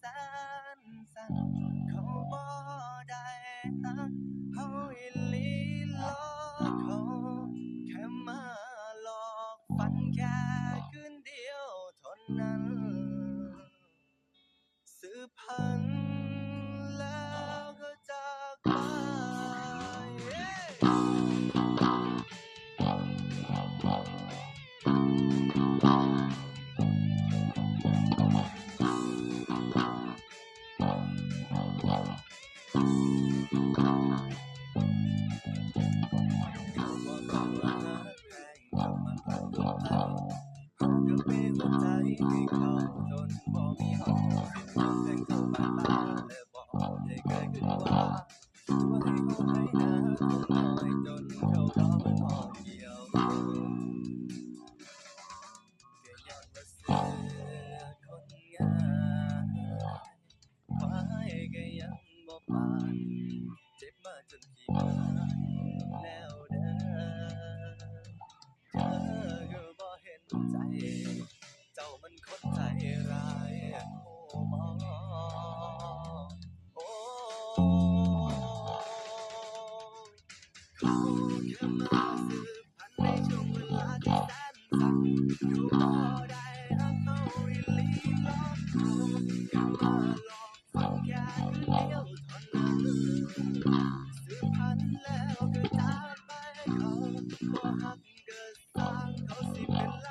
แสนสั่นเขาบ่ได้ฮักเฮาอีหลีหลอกเขาแค่มาหลอกฝันแค่คืนเดียวเท่านั้น เขาก็เป็นหัวใจให้เขาจนบ่มีห้องสิ้นเรื่องแทงเขาบ้านตาและบอกได้เกิดขึ้นว่าตัวให้เขาให้นะตัวน้อยจนเขารอมันอ่อนเกี่ยวก็ยังมาเสือคนงามควายก็ยังบ่ปานเจ็บมาจนขี้คร้านแล้วเด้อเคนใจร้ายโอ้โอ้เขาแค่มาสืบพันในช่วงเวลาที่แสนสั้นเขาบ่ได้รักเขาอีลีหรอกเขาแค่มาหลอกฝันแค่คืนเดียวเท่านั้นสืบพันแล้วก็จากไปเขาบ่ฮักก็สร้างเขาสิเป็นหล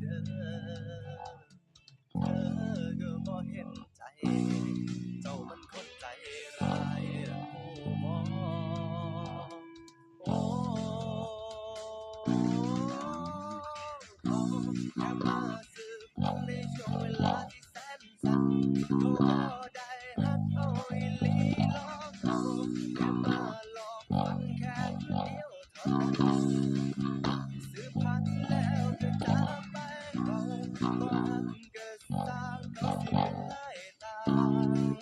เจ็บมาจนขี้คร้านแล้วเด้อเธอก็บ่เห็นใจ เจ้ามันคนใจร้ายโอ้บ่โอ้ขอแค่มาสืบในช่วงเวลาที่แสนสั้นเขาบ่ได้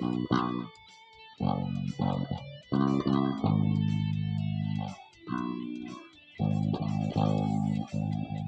Thank you.